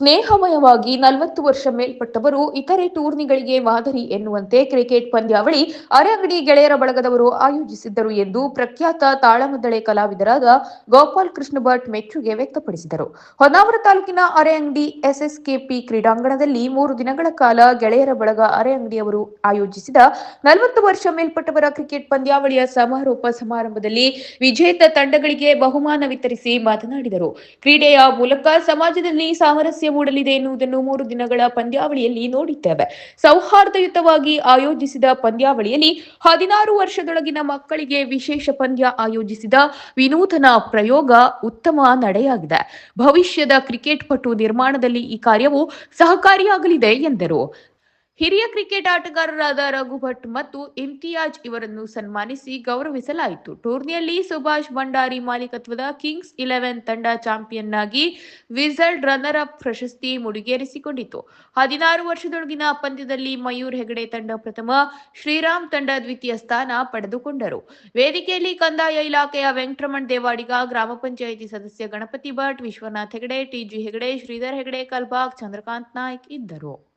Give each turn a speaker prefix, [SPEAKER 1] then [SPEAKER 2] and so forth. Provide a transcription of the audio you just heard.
[SPEAKER 1] ಸ್ನೇಹಮಯವಾಗಿ ನಲವತ್ತು ವರ್ಷ ಮೇಲ್ಪಟ್ಟವರು ಇತರೆ ಟೂರ್ನಿಗಳಿಗೆ ಮಾದರಿ ಎನ್ನುವಂತೆ ಕ್ರಿಕೆಟ್ ಪಂದ್ಯಾವಳಿ ಅರೆಂಗಡಿ ಗೆಳೆಯರ ಬಳಗದವರು ಆಯೋಜಿಸಿದ್ದರು ಎಂದು ಪ್ರಖ್ಯಾತ ತಾಳಮದ್ದಳೆ ಕಲಾವಿದರಾದ ಗೋಪಾಲ್ ಕೃಷ್ಣ ಭಟ್ ಮೆಚ್ಚುಗೆ ವ್ಯಕ್ತಪಡಿಸಿದರು. ಹೊನ್ನಾವರ ತಾಲೂಕಿನ ಅರೆಂಗಡಿ ಎಸ್ಎಸ್ಕೆಪಿ ಕ್ರೀಡಾಂಗಣದಲ್ಲಿ ಮೂರು ದಿನಗಳ ಕಾಲ ಗೆಳೆಯರ ಬಳಗ ಅರೆಂಗಡಿಯವರು ಆಯೋಜಿಸಿದ ನಲವತ್ತು ವರ್ಷ ಮೇಲ್ಪಟ್ಟವರ ಕ್ರಿಕೆಟ್ ಪಂದ್ಯಾವಳಿಯ ಸಮಾರೋಪ ಸಮಾರಂಭದಲ್ಲಿ ವಿಜೇತ ತಂಡಗಳಿಗೆ ಬಹುಮಾನ ವಿತರಿಸಿ ಮಾತನಾಡಿದರು. ಕ್ರೀಡೆಯ ಮೂಲಕ ಸಮಾಜದಲ್ಲಿ ಸಾಮರಸ್ಯ ಮೂಡಲಿದೆ ಎನ್ನುವುದನ್ನು ಮೂರು ದಿನಗಳ ಪಂದ್ಯಾವಳಿಯಲ್ಲಿ ನೋಡಿದ್ದೇವೆ. ಸೌಹಾರ್ದಯುತವಾಗಿ ಆಯೋಜಿಸಿದ ಪಂದ್ಯಾವಳಿಯಲ್ಲಿ ಹದಿನಾರು ವರ್ಷದೊಳಗಿನ ಮಕ್ಕಳಿಗೆ ವಿಶೇಷ ಪಂದ್ಯ ಆಯೋಜಿಸಿದ ವಿನೂತನ ಪ್ರಯೋಗ ಉತ್ತಮ ನಡೆಯಾಗಿದೆ. ಭವಿಷ್ಯದ ಕ್ರಿಕೆಟ್ ಪಟು ನಿರ್ಮಾಣದಲ್ಲಿ ಈ ಕಾರ್ಯವು ಸಹಕಾರಿಯಾಗಲಿದೆ ಎಂದರು. ಹಿರಿಯ ಕ್ರಿಕೆಟ್ ಆಟಗಾರರಾದ ರಘು ಭಟ್ ಮತ್ತು ಇಮ್ತಿಯಾಜ್ ಇವರನ್ನು ಸನ್ಮಾನಿಸಿ ಗೌರವಿಸಲಾಯಿತು. ಟೂರ್ನಿಯಲ್ಲಿ ಸುಭಾಷ್ ಭಂಡಾರಿ ಮಾಲೀಕತ್ವದ ಕಿಂಗ್ಸ್ ಇಲೆವೆನ್ ತಂಡ ಚಾಂಪಿಯನ್ ಆಗಿ ವಿಸಲ್ಡ್ ರನ್ನರ್ ಅಪ್ ಪ್ರಶಸ್ತಿ ಮುಡಿಗೇರಿಸಿಕೊಂಡಿತು. ಹದಿನಾರು ವರ್ಷದೊಳಗಿನ ಪಂದ್ಯದಲ್ಲಿ ಮಯೂರ್ ಹೆಗಡೆ ತಂಡ ಪ್ರಥಮ, ಶ್ರೀರಾಮ್ ತಂಡ ದ್ವಿತೀಯ ಸ್ಥಾನ ಪಡೆದುಕೊಂಡರು. ವೇದಿಕೆಯಲ್ಲಿ ಕಂದಾಯ ಇಲಾಖೆಯ ವೆಂಕಟರಮಣ್ ದೇವಾಡಿಗ, ಗ್ರಾಮ ಪಂಚಾಯಿತಿ ಸದಸ್ಯ ಗಣಪತಿ ಭಟ್, ವಿಶ್ವನಾಥ್ ಹೆಗಡೆ ಟಿಜಿ ಹೆಗಡೆ, ಶ್ರೀಧರ್ ಹೆಗಡೆ, ಕಲ್ಬಾಗ್, ಚಂದ್ರಕಾಂತ್ ನಾಯ್ಕ್ ಇದ್ದರು.